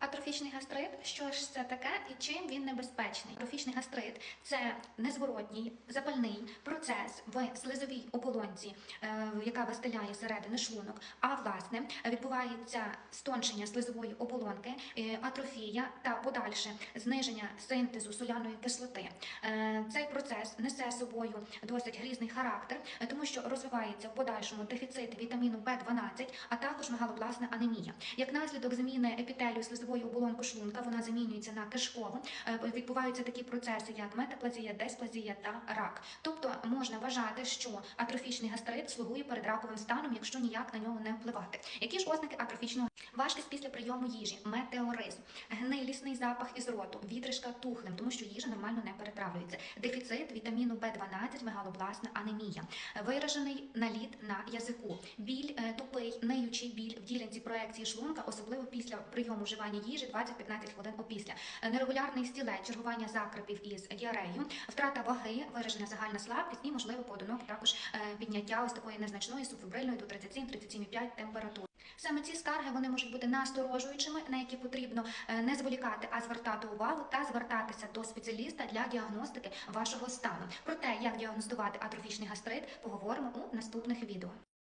Атрофічний гастрит, що ж це таке і чим він небезпечний? Атрофічний гастрит це незворотній запальний процес в слизовій оболонці, е, яка вистеляє середини шлунок. А власне відбувається стончення слизової оболонки, е, атрофія та подальше зниження синтезу соляної кислоти. Е, Цей процес несе собою досить грізний характер, тому що розвивається в подальшому дефіцит вітаміну В12, а також мегалобласна анемія. Як наслідок зміни епітелію слизової оболонки шлунка, вона замінюється на кишкову. Е, Відбуваються такі процеси, як метаплазія, дисплазія та рак. Тобто можна вважати, що атрофічний гастрит слугує перед раковим станом, якщо ніяк на нього не впливати. Які ж ознаки атрофічного важкість після прийому їжі, метеоризм, гнилісний запах із роту, відрижка тухлим, тому що їжа нормально не перетравлюється, дефіцит вітаміну В12, мегалобласна анемія, виражений наліт на язику, біль е, тупий, ниючий біль проекції шлунка, особливо після прийому вживання їжі 20-15 хвилин опісля, нерегулярний стілець, чергування закрепів із діареєю, втрата ваги, виражена загальна слабкість і можливо поодиноке також е, підняття ось такої незначної субфібрильної до 37-37,5 температур. Саме ці скарги вони можуть бути насторожуючими, на які потрібно е, не зволікати, а звертати увагу та звертатися до спеціаліста для діагностики вашого стану. Про те, як діагностувати атрофічний гастрит, поговоримо у наступних відео.